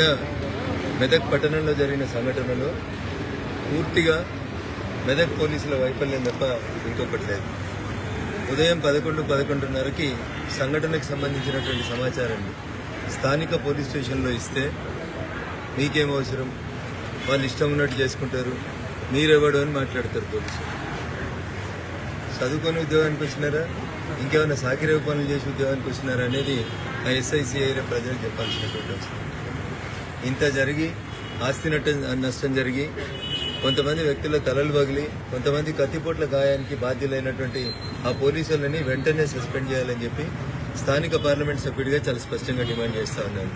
నిన్న మెదక్ పట్టణంలో జరిగిన సంఘటనలో పూర్తిగా మెదక్ పోలీసుల వైఫల్యం తప్ప ఇంకొకటి లేదు. ఉదయం పదకొండు పదకొండున్నరకి సంఘటనకు సంబంధించినటువంటి సమాచారాన్ని స్థానిక పోలీస్ స్టేషన్లో ఇస్తే మీకేం అవసరం? వాళ్ళు ఇష్టం ఉన్నట్టు చేసుకుంటారు. మీరెవడు అని మాట్లాడతారు పోలీసులు. చదువుకొని ఉద్యోగానికి వచ్చినారా? ఇంకేమైనా సాకిరేవ పనులు చేసి ఉద్యోగానికి వచ్చినారా అనేది ఆ ఎస్ఐసిఐలో ప్రజలకు చెప్పాల్సినటువంటి అవసరం. ఇంత జరిగి ఆస్తి నష్టం నష్టం జరిగి కొంతమంది వ్యక్తుల తలలు పగిలి కొంతమంది కత్తిపోట్ల గాయానికి బాధ్యులైనటువంటి ఆ పోలీసులని వెంటనే సస్పెండ్ చేయాలని చెప్పి స్థానిక పార్లమెంట్ సభ్యుడిగా చాలా స్పష్టంగా డిమాండ్ చేస్తా ఉన్నాను.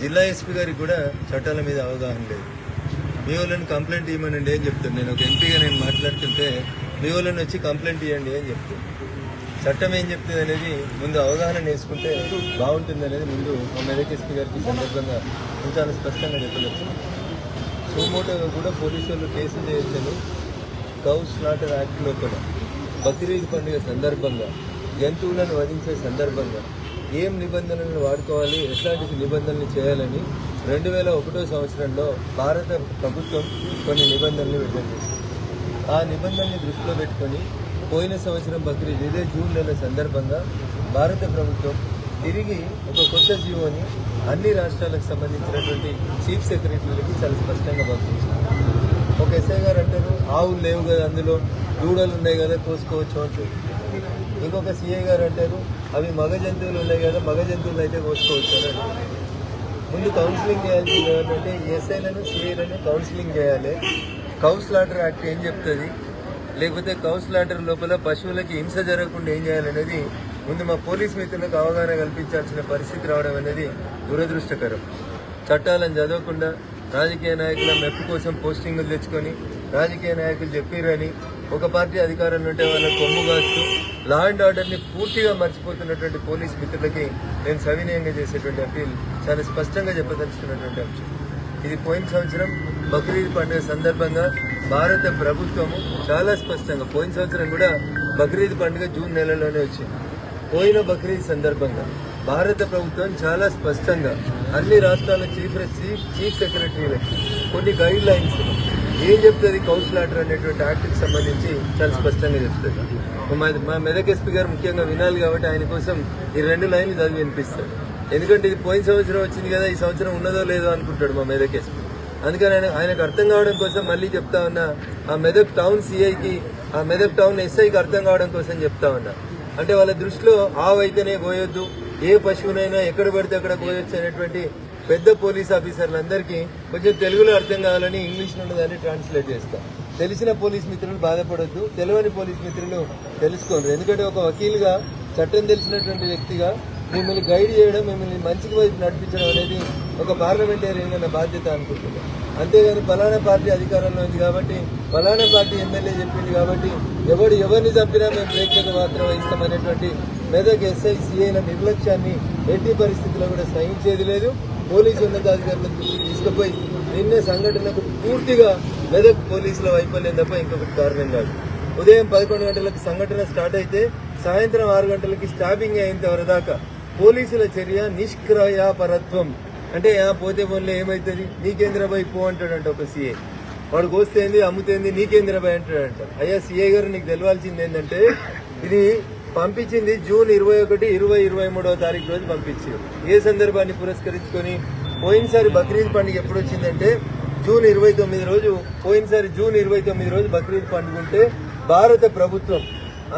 జిల్లా ఎస్పీ గారికి కూడా చట్టాల మీద అవగాహన లేదు. మీ వాళ్ళని కంప్లైంట్ ఇవ్వమనండి అని చెప్తాను. నేను ఒక ఎంపీగా నేను మాట్లాడుతుంటే మీ వాళ్ళని వచ్చి కంప్లైంట్ ఇవ్వండి అని చెప్తాను. చట్టం ఏం చెప్తుంది అనేది ముందు అవగాహన నేర్చుకుంటే బాగుంటుంది అనేది ముందు మా మెదక్ ఎస్పీ గారికి సందర్భంగా చాలా స్పష్టంగా చెప్పవచ్చు సుమోటోగా కూడా పోలీసు వాళ్ళు కేసు చేయొచ్చని కౌ స్లాటర్ యాక్ట్ లోపల బక్రీద్ పండుగ సందర్భంగా జంతువులను వధించే సందర్భంగా ఏం నిబంధనలను వాడుకోవాలి ఎట్లాంటి నిబంధనలు చేయాలని రెండు వేల ఒకటో సంవత్సరంలో భారత ప్రభుత్వం కొన్ని నిబంధనలు విడుదల చేసింది. ఆ నిబంధనని దృష్టిలో పెట్టుకొని పోయిన సంవత్సరం బక్రీద్ ఇదే జూన్ నెల సందర్భంగా భారత ప్రభుత్వం తిరిగి ఒక కొత్త జీవోని అన్ని రాష్ట్రాలకు సంబంధించినటువంటి చీఫ్ సెక్రటరీలకి చాలా స్పష్టంగా పంపించారు. ఒక ఎస్ఐ గారు అంటారు ఆవులు లేవు కదా అందులో దూడలు ఉన్నాయి కదా కోసుకోవచ్చు అంటారు ఇంకొక సిఐ గారు అంటారు అవి మగ జంతువులు ఉన్నాయి కదా మగ జంతువులు అయితే కోసుకోవచ్చు అని ముందు కౌన్సిలింగ్ చేయాల్సింది ఏంటంటే ఎస్ఐలను సిఐలను కౌన్సిలింగ్ చేయాలి. కౌస్ లాటర్ యాక్ట్ ఏం చెప్తుంది? లేకపోతే కౌస్ లాటర్ లోపల పశువులకి హింస జరగకుండా ఏం చేయాలనేది ముందు మా పోలీస్ మిత్రులకు అవగాహన కల్పించాల్సిన పరిస్థితి రావడం అనేది దురదృష్టకరం. చట్టాలను చదవకుండా రాజకీయ నాయకుల మెప్పు కోసం పోస్టింగులు తెచ్చుకొని రాజకీయ నాయకులు చెప్పిరని ఒక పార్టీ అధికారంలో ఉంటే వాళ్ళ కొమ్ము కాస్తూ లా అండ్ ఆర్డర్ని పూర్తిగా మర్చిపోతున్నటువంటి పోలీస్ మిత్రులకి నేను సవినయంగా చేసేటువంటి అప్పీల్ చాలా స్పష్టంగా చెప్పదలుచుకున్నటువంటి అంశం. ఇది పోయిన సంవత్సరం బక్రీద్ పండుగ సందర్భంగా భారత ప్రభుత్వము చాలా స్పష్టంగా పోయిన సంవత్సరం కూడా బక్రీద్ పండుగ జూన్ నెలలోనే వచ్చింది. పోయిన బక్రీద్ సందర్భంగా భారత ప్రభుత్వం చాలా స్పష్టంగా అన్ని రాష్ట్రాల చీఫ్ చీఫ్ సెక్రటరీలకి కొన్ని గైడ్ లైన్స్ ఏం చెప్తుంది కౌన్సిలాటర్ అనేటువంటి యాక్ట్కి సంబంధించి చాలా స్పష్టంగా చెప్తుంది మా మెదక్ ఎస్పీ గారు ముఖ్యంగా వినాలి కాబట్టి ఆయన కోసం ఈ రెండు లైన్లు చదివి వినిపిస్తారు. ఎందుకంటే ఇది పోయిన సంవత్సరం వచ్చింది కదా ఈ సంవత్సరం ఉన్నదో లేదో అనుకుంటాడు మా మెదక్ ఎస్పీ. అందుకని ఆయన ఆయనకు అర్థం కావడం కోసం మళ్ళీ చెప్తా ఉన్నా ఆ మెదక్ టౌన్ సిఐకి ఆ మెదక్ టౌన్ ఎస్ఐకి అర్థం కావడం కోసం చెప్తా ఉన్నా. అంటే వాళ్ళ దృష్టిలో ఆవు అయితేనే పోయొద్దు ఏ పశువునైనా ఎక్కడ పడితే అక్కడ పోయొచ్చు అనేటువంటి పెద్ద పోలీస్ ఆఫీసర్లందరికీ కొంచెం తెలుగులో అర్థం కావాలని ఇంగ్లీష్ నుండి దాన్ని ట్రాన్స్లేట్ చేస్తాం. తెలిసిన పోలీస్ మిత్రులు బాధపడొద్దు తెలియని పోలీస్ మిత్రులు తెలుసుకోండి ఎందుకంటే ఒక వకీల్గా చట్టం తెలిసినటువంటి వ్యక్తిగా మిమ్మల్ని గైడ్ చేయడం మిమ్మల్ని మంచికి వైపు నడిపించడం అనేది ఒక పార్లమెంటేరియన్ అనే బాధ్యత అనుకుంటున్నాను అంతేగాని ఫలానా పార్టీ అధికారంలో ఉంది కాబట్టి ఫలానా పార్టీ ఎమ్మెల్యే చెప్పింది కాబట్టి ఎవడు ఎవరిని చంపినా మేము ప్రేక్షక మాత్రం వహిస్తామనేటువంటి మెదక్ ఎస్ఐ సిఐల నిర్లక్ష్యాన్ని ఎట్టి పరిస్థితుల్లో కూడా సహించేది లేదు. పోలీసు ఉన్నతాధికారుల తీసుకుపోయి నిన్నే సంఘటనకు పూర్తిగా మెదక్ పోలీసుల వైఫల్యం తప్ప ఇంకొకటి కారణం కాదు. ఉదయం పదకొండు గంటలకు సంఘటన స్టార్ట్ అయితే సాయంత్రం ఆరు గంటలకి స్టాపింగ్ అయిన దాకా పోలీసుల చర్య నిష్క్రయాపరత్వం. అంటే పోతే పోన్లే ఏమవుతుంది నీకేంద్రబాయ్ పో అంటాడంట ఒక సీఏ. వాడు కోస్తేంది అమ్ముతేంది నీకేంద్రబాయ్ అంటాడంట. అయ్యా సీఏ గారు నీకు తెలవాల్సింది ఏంటంటే ఇది పంపించింది జూన్ ఇరవై ఒకటి ఇరవై ఇరవై మూడవ తారీఖు రోజు పంపించారు ఏ సందర్భాన్ని పురస్కరించుకొని పోయినసారి బక్రీద్ పండుగ ఎప్పుడు వచ్చిందంటే జూన్ ఇరవై తొమ్మిది రోజు పోయినసారి జూన్ ఇరవై తొమ్మిది రోజు బక్రీద్ పండుగ ఉంటే భారత ప్రభుత్వం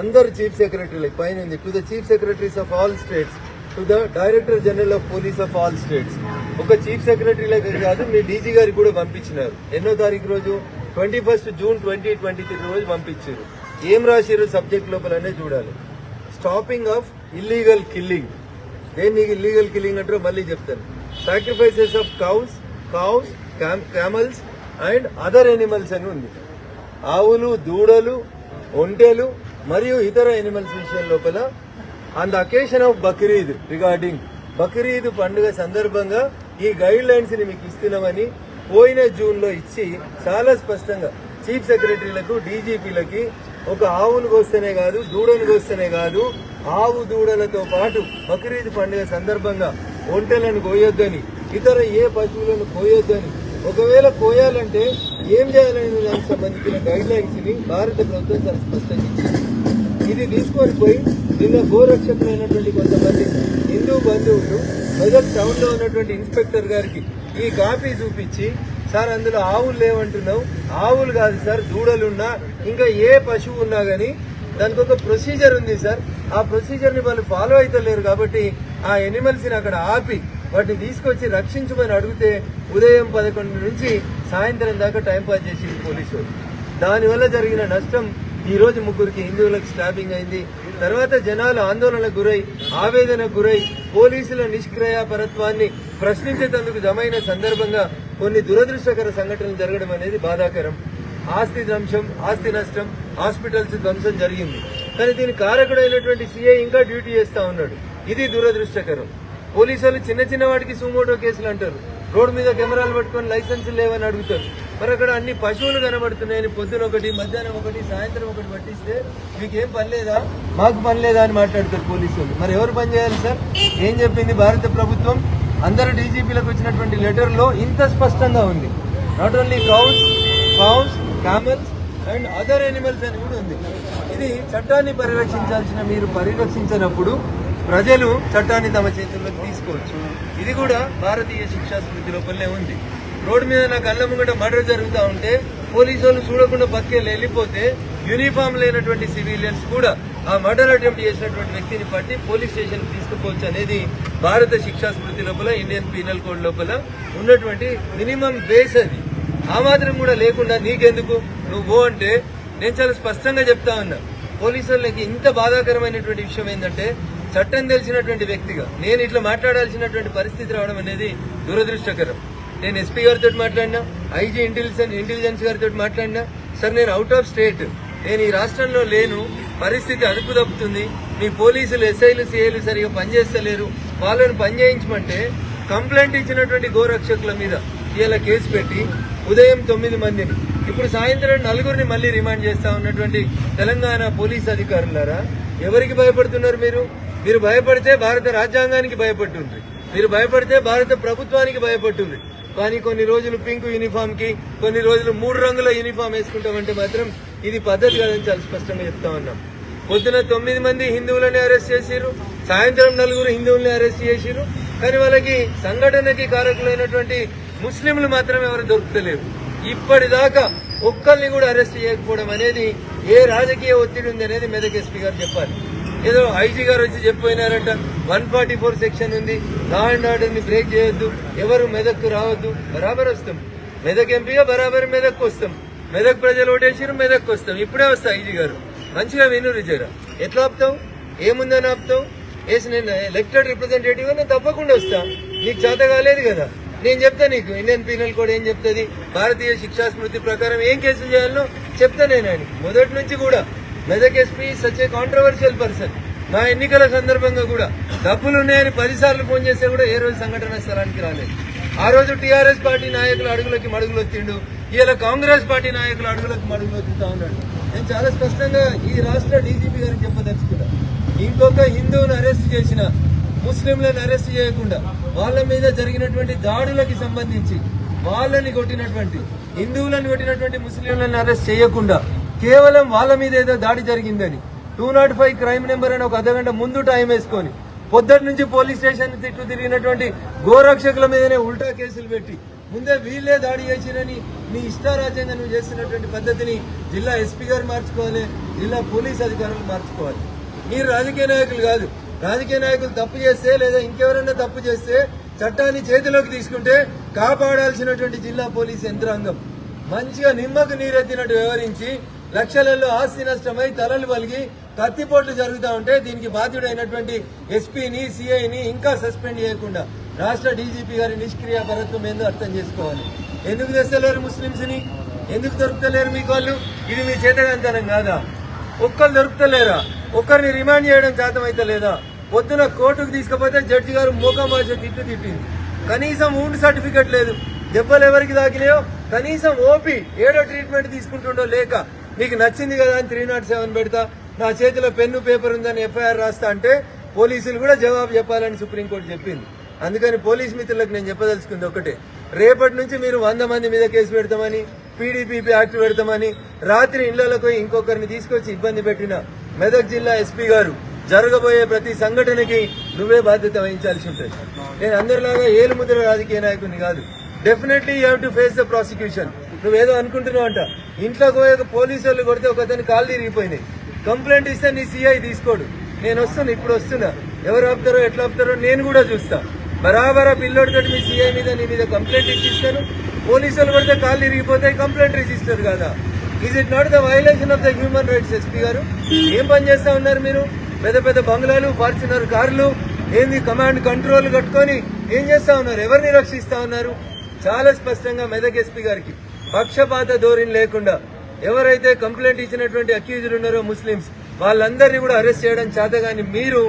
అందరు చీఫ్ సెక్రటరీలకు పైన ఉంది to the chief secretaries of all states to the director general of police of all states ఒక చీఫ్ సెక్రటరీలకు కాదు మీ డీజీ గారికి కూడా పంపించినారు. ఎన్నో తారీఖు రోజు? Twenty first June twenty twenty three రోజు పంపించారు. ఏం రాశారు సబ్జెక్ట్ లోపలనే చూడాలి. స్టాపింగ్ ఆఫ్ ఇల్లీగల్ కిల్లింగ్ దేన్ని ఇల్లీగల్ కిల్లింగ్ అంటారో మళ్ళీ చెప్తాను. Sacrifices of cows cows camels and other animals అని ఉంది. ఆవులు దూడలు ఒంటెలు మరియు ఇతర ఎనిమల్స్ విషయం లోపల on the occasion of Bakrid regarding Bakrid పండుగ సందర్భంగా ఈ గైడ్ లైన్స్ని మీకు ఇస్తున్నామని పోయిన జూన్లో ఇచ్చి చాలా స్పష్టంగా చీఫ్ సెక్రటరీలకు డీజీపీలకి ఒక ఆవును కోస్తేనే కాదు దూడను కోస్తేనే కాదు ఆవు దూడలతో పాటు బక్రీద్ పండుగ సందర్భంగా ఒంటెలను కోయొద్దని ఇతర ఏ పశువులను కోయొద్దని ఒకవేళ కోయాలంటే ఏం చేయాలనే దానికి సంబంధించిన గైడ్ లైన్స్ని భారత ప్రభుత్వం చాలా స్పష్టంగా ఇచ్చింది. ఇది తీసుకొని పోయి నిన్న గోరక్షకులైనటువంటి కొంతమంది హిందూ బంధువులు మెదక్ టౌన్లో ఉన్నటువంటి ఇన్స్పెక్టర్ గారికి ఈ కాపీ చూపించి సార్ అందులో ఆవులు లేవంటున్నావు. ఆవులు కాదు సార్ దూడలున్నా ఇంకా ఏ పశువు ఉన్నా కానీ దానికి ఒక ప్రొసీజర్ ఉంది సార్. ఆ ప్రొసీజర్ని వాళ్ళు ఫాలో అవుతలేరు కాబట్టి ఆ ఎనిమల్స్ని అక్కడ ఆపి వాటిని తీసుకొచ్చి రక్షించమని అడిగితే ఉదయం పదకొండు నుంచి సాయంత్రం దాకా టైం పాస్ చేసింది పోలీసు దానివల్ల జరిగిన నష్టం ఈ రోజు ముగ్గురికి హిందువులకు స్టాబింగ్ అయింది. తర్వాత జనాలు ఆందోళనకు గురై ఆవేదనకు గురై పోలీసుల నిష్క్రియాపరత్వాన్ని ప్రశ్నించేందుకు జమైన సందర్భంగా కొన్ని దురదృష్టకర సంఘటనలు జరగడం అనేది బాధాకరం. ఆస్తి ధ్వంసం ఆస్తి నష్టం హాస్పిటల్స్ ధ్వంసం జరిగింది. కానీ దీని కారకుడైనటువంటి సీఐ ఇంకా డ్యూటీ చేస్తా ఉన్నాడు. ఇది దురదృష్టకరం. పోలీసులు చిన్న చిన్న వాటికి సుమోటో కేసులు అంటారు. రోడ్డు మీద కెమెరాలు పట్టుకొని లైసెన్స్ లేవని అడుగుతారు. మరి అక్కడ అన్ని పశువులు కనబడుతున్నాయని పొద్దున ఒకటి మధ్యాహ్నం ఒకటి సాయంత్రం ఒకటి పట్టిస్తే మీకేం పని లేదా? మాకు పని లేదా అని మాట్లాడతారు పోలీసులు. మరి ఎవరు పని చేయాలి సార్? ఏం చెప్పింది భారత ప్రభుత్వం? అందరు డీజీపీలకు వచ్చినటువంటి లెటర్లో ఇంత స్పష్టంగా ఉంది. Not only cows cows camels and other animals అని కూడా ఉంది. ఇది చట్టాన్ని పరిరక్షించాల్సిన మీరు పరిరక్షించినప్పుడు ప్రజలు చట్టాన్ని తమ చేతుల్లోకి తీసుకోవచ్చు. ఇది కూడా భారతీయ శిక్షా స్మృతి లోపలనే ఉంది. రోడ్డు మీద నాకు అల్లం ముంగట మర్డర్ జరుగుతూ ఉంటే పోలీసు వాళ్ళు చూడకుండా పక్కెళ్ళి వెళ్ళిపోతే యూనిఫామ్ లేనటువంటి సివిలియన్స్ కూడా ఆ మర్డర్ అటెంప్ట్ చేసినటువంటి వ్యక్తిని పట్టి పోలీస్ స్టేషన్ తీసుకుపోవచ్చు అనేది భారత శిక్షా స్మృతి లోపల ఇండియన్ పీనల్ కోడ్ లోపల ఉన్నటువంటి మినిమం బేస్ అది. ఆ మాత్రం కూడా లేకుండా నీకెందుకు? నువ్వు అంటే నేను చాలా స్పష్టంగా చెప్తా ఉన్నా. పోలీసు వాళ్ళకి ఇంత బాధాకరమైనటువంటి విషయం ఏంటంటే చట్టం తెలిసినటువంటి వ్యక్తిగా నేను ఇట్లా మాట్లాడాల్సినటువంటి పరిస్థితి రావడం అనేది దురదృష్టకరం. నేను ఎస్పీ గారితో మాట్లాడినా ఐజీ ఇంటెలిజెన్స్ ఇంటెలిజెన్స్ గారితో మాట్లాడినా సార్ నేను అవుట్ ఆఫ్ స్టేట్ నేను ఈ రాష్ట్రంలో లేను పరిస్థితి అదుపు తప్పుతుంది మీ పోలీసులు ఎస్ఐలు సిఐలు సరిగా పనిచేస్తలేరు. వాళ్ళని పని చేయించమంటే కంప్లైంట్ ఇచ్చినటువంటి గోరక్షకుల మీద ఇలా కేసు పెట్టి ఉదయం తొమ్మిది మందిని ఇప్పుడు సాయంత్రం నలుగురిని మళ్ళీ రిమాండ్ చేస్తా ఉన్నటువంటి తెలంగాణ పోలీస్ అధికారులారా ఎవరికి భయపడుతున్నారు మీరు? మీరు భయపడితే భారత రాజ్యాంగానికి భయపడుతుంది. మీరు భయపడితే భారత ప్రభుత్వానికి భయపడుతుంది. కానీ కొన్ని రోజులు పింక్ యూనిఫామ్కి కొన్ని రోజులు మూడు రంగుల యూనిఫామ్ వేసుకుంటామంటే మాత్రం ఇది పద్ధతి కాదని చాలా స్పష్టంగా చెప్తా ఉన్నాం. పొద్దున తొమ్మిది మంది హిందువులని అరెస్ట్ చేసిరు సాయంత్రం నలుగురు హిందువుల్ని అరెస్ట్ చేసిరు కానీ వాళ్ళకి సంఘటనకి కారకులైనటువంటి ముస్లింలు మాత్రం ఎవరు దొరుకుతలేరు. ఇప్పటిదాకా ఒక్కరిని కూడా అరెస్ట్ చేయకపోవడం అనేది ఏ రాజకీయ ఒత్తిడి ఉంది అనేది మెదక్ ఎస్పీ గారు చెప్పాలి. ఏదో ఐజీ గారు వచ్చి చెప్పిపోయినారంట వన్ ఫార్టీ ఫోర్ సెక్షన్ ఉంది. లా అండ్ ఆర్డర్ని బ్రేక్ చేయొద్దు. ఎవరు మెదక్కు రావద్దు. బరాబర్ వస్తాం. మెదక్ ఎంపీగా బరాబర్ మెదక్కు వస్తాం. మెదక్ ప్రజలు ఓటేసిరు మెదక్కు వస్తాం. ఇప్పుడే వస్తా ఐజీ గారు. మంచిగా విను రిజరా ఎట్లా ఆపుతావు? ఏముందని ఆపుతావు? వేసి నేను ఎలక్టెడ్ రిప్రజెంటేటివ్ నేను తప్పకుండా వస్తా. నీకు చేత కాలేదు కదా. నేను చెప్తా నీకు. ఇండియన్ పీనల్ కోడ్ ఏం చెప్తుంది? భారతీయ శిక్షా స్మృతి ప్రకారం ఏం కేసులు చేయాలనో చెప్తా నేను ఆయనకి. మొదటి నుంచి కూడా Medak SP such a controversial person నా ఎన్నికల సందర్భంగా కూడా డబ్బులు ఉన్నాయని పదిసార్లు ఫోన్ చేస్తే కూడా ఏ రోజు సంఘటన స్థలానికి రాలేదు. ఆ రోజు టీఆర్ఎస్ పార్టీ నాయకులు అడుగులకి మడుగులు వచ్చిండు ఇలా కాంగ్రెస్ పార్టీ నాయకులు అడుగులకి మడుగులు వస్తుంటా ఉన్నాడు. నేను చాలా స్పష్టంగా ఈ రాష్ట్ర డీజీపీ గారికి చెప్పదలుచుకున్నా. ఇంకొక హిందువుని అరెస్ట్ చేసిన ముస్లింలను అరెస్ట్ చేయకుండా వాళ్ళ మీద జరిగినటువంటి దాడులకి సంబంధించి వాళ్ళని కొట్టినటువంటి హిందువులను కొట్టినటువంటి ముస్లింలను అరెస్ట్ చేయకుండా కేవలం వాళ్ళ మీద ఏదో దాడి జరిగిందని two nought five crime number అని ఒక అర్ధగంట ముందు టైం వేసుకొని పొద్దుటి నుంచి పోలీస్ స్టేషన్ తిట్టు తిరిగినటువంటి గోరక్షకుల మీదనే ఉల్టా కేసులు పెట్టి ముందే వీళ్ళే దాడి చేసిరని నీ ఇష్టారాజ్యంగా నువ్వు చేస్తున్నటువంటి పద్ధతిని జిల్లా ఎస్పీ గారు మార్చుకోవాలి జిల్లా పోలీస్ అధికారులు మార్చుకోవాలి. మీరు రాజకీయ నాయకులు కాదు. రాజకీయ నాయకులు తప్పు చేస్తే లేదా ఇంకెవరైనా తప్పు చేస్తే చట్టాన్ని చేతిలోకి తీసుకుంటే కాపాడాల్సినటువంటి జిల్లా పోలీస్ యంత్రాంగం. మంచిగా నిమ్మకు నీరెత్తినట్టు వ్యవహరించి లక్షలలో ఆస్తి నష్టమై తలలు పలిగి కత్తిపోట్లు జరుగుతూ ఉంటే దీనికి బాధ్యుడైనటువంటి ఎస్పీని సిఐని ఇంకా సస్పెండ్ చేయకుండా రాష్ట్ర డీజీపీ గారి నిష్క్రియ పరత్వం ఏందో అర్థం చేసుకోవాలి. ఎందుకు తెస్తలేరు ముస్లింస్ని ఎందుకు దొరుకుతలేరు మీకు వాళ్ళు? ఇది మీ చేతగంతనం కాదా? ఒక్కరు దొరుకుతలేరా? ఒక్కరిని రిమాండ్ చేయడం చేతమైతే లేదా? పొద్దున కోర్టుకు తీసుకుపోతే జడ్జి గారు మోకామాజ తిట్టు తిట్టింది. కనీసం ఊండ్ సర్టిఫికెట్ లేదు. దెబ్బలు ఎవరికి తాకినాయో? కనీసం ఓపి ఏడో ట్రీట్మెంట్ తీసుకుంటుండో లేక నీకు నచ్చింది కదా అని త్రీ నాట్ సెవెన్ పెడతా. నా చేతిలో పెన్ను పేపర్ ఉందని ఎఫ్ఐఆర్ రాస్తా అంటే పోలీసులు కూడా జవాబు చెప్పాలని సుప్రీంకోర్టు చెప్పింది. అందుకని పోలీస్ మిత్రులకు నేను చెప్పదలుచుకుంది ఒకటే. రేపటి నుంచి మీరు వంద మంది మీద కేసు పెడతామని పీడీపీపీ యాక్ట్ పెడతామని రాత్రి ఇళ్ళలోకి ఇంకొకరిని తీసుకొచ్చి ఇబ్బంది పెట్టిన మెదక్ జిల్లా ఎస్పీ గారు జరగబోయే ప్రతి సంఘటనకి నువ్వే బాధ్యత వహించాల్సి ఉంటుంది. నేను అందరిలాగా ఏలుముద్ర రాజకీయ నాయకుడిని కాదు. Definitely you have to face the prosecution నువ్వేదో అనుకుంటున్నావు అంట. ఇంట్లోకి పోయాక పోలీసు వాళ్ళు కొడితే ఒకతని కాళ్ళు తిరిగిపోయినాయి. కంప్లైంట్ ఇస్తే నీ సిఐ తీసుకోడు. నేను వస్తున్నా ఇప్పుడు వస్తున్నా. ఎవరు ఆపుతారో ఎట్లా ఆపుతారో నేను కూడా చూస్తా. బరాబరా పిల్లోడితో మీ సిఐ మీద నీ మీద కంప్లైంట్ ఇచ్చిస్తాను పోలీసు వాళ్ళు కొడితే కాళ్ళు తిరిగిపోతే కంప్లైంట్ రిజిస్టర్ కదా? Is it not the violation of the human rights SP గారు? ఏం పని చేస్తా ఉన్నారు మీరు? పెద్ద పెద్ద బంగ్లాలు ఫార్చునర్ కార్లు ఏంది కమాండ్ కంట్రోల్ కట్టుకొని ఏం చేస్తా ఉన్నారు? ఎవరిని రక్షిస్తా ఉన్నారు? చాలా స్పష్టంగా మెదక్ ఎస్పీ గారికి. పక్షపాత ధోరణి లేకుండా ఎవరైతే కంప్లైంట్ ఇచ్చినటువంటి అక్యూజ్డ్ ఉన్నారో ముస్లిమ్స్ వాళ్ళందరినీ కూడా అరెస్ట్ చేయడం చేతగాని మీరు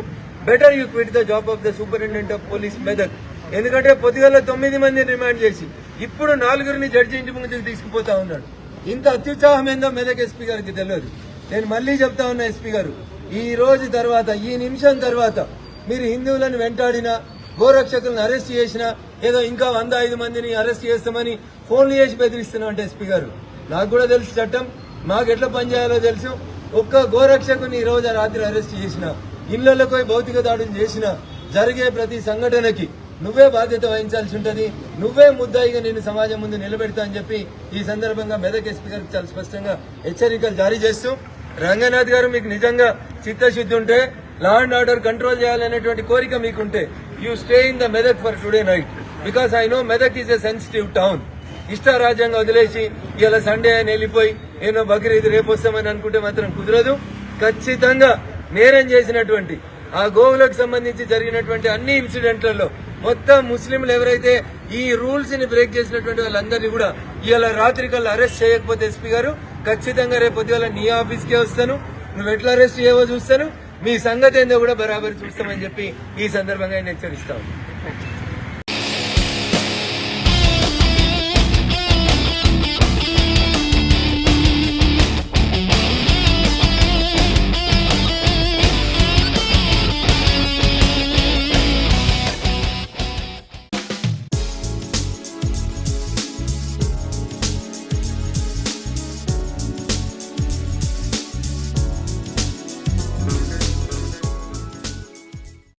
better you quit the job of the superintendent of police Medak ఎందుకంటే పొద్దుగల తొమ్మిది మందిని రిమాండ్ చేసి ఇప్పుడు నాలుగురిని జడ్జి ఇంటి ముందుకు తీసుకుపోతా ఉన్నాడు. ఇంత అత్యుత్సాహం ఏందో మెదక్ ఎస్పీ గారికి తెలియదు. నేను మళ్ళీ చెప్తా ఉన్నా ఎస్పీ గారు ఈ రోజు తర్వాత ఈ నిమిషం తర్వాత మీరు హిందువులను వెంటాడినా గోరక్షకులను అరెస్ట్ చేసినా ఏదో ఇంకా వంద ఐదు మందిని అరెస్ట్ చేస్తామని ఫోన్లు చేసి బెదిరిస్తున్నాం అంటే ఎస్పీ గారు. నాకు కూడా తెలుసు చట్టం. మాకు ఎట్లా పనిచేయాలో తెలుసు. ఒక్క గోరక్షకుని ఈ రోజు రాత్రి అరెస్ట్ చేసిన. ఇళ్ళలోకి పోయి భౌతిక దాడులు చేసిన. జరిగే ప్రతి సంఘటనకి నువ్వే బాధ్యత వహించాల్సి ఉంటుంది. నువ్వే ముద్దాయిగా నేను సమాజం ముందు నిలబెడతా అని చెప్పి ఈ సందర్భంగా మెదక్ ఎస్పీ గారికి చాలా స్పష్టంగా హెచ్చరికలు జారీ చేస్తూ రంగనాథ్ గారు మీకు నిజంగా చిత్తశుద్ధి ఉంటే లా అండ్ ఆర్డర్ కంట్రోల్ చేయాలనేటువంటి కోరిక మీకుంటే you stay in the Medak for today night because I know Medak is a sensitive town ఇష్ట రాజ్యాంగం వదిలేసి ఇలా సండే అని వెళ్ళిపోయి నేను బక్రీద్ రేపు వస్తామని అనుకుంటే మాత్రం కుదరదు. ఖచ్చితంగా నేరం చేసినటువంటి ఆ గోవులకు సంబంధించి జరిగినటువంటి అన్ని ఇన్సిడెంట్లలో మొత్తం ముస్లింలు ఎవరైతే ఈ రూల్స్ని బ్రేక్ చేసినటువంటి వాళ్ళందరినీ కూడా ఇవాళ రాత్రి కల్లా అరెస్ట్ చేయకపోతే ఎస్పీ గారు ఖచ్చితంగా రేపు పొద్దుగాల నీ ఆఫీస్కే వస్తాను. నువ్వు ఎట్లా అరెస్ట్ చేయవో చూస్తాను. మీ సంగతి ఏందో కూడా బరాబర్ చూస్తామని చెప్పి ఈ సందర్భంగా ఆయన హెచ్చరిస్తాను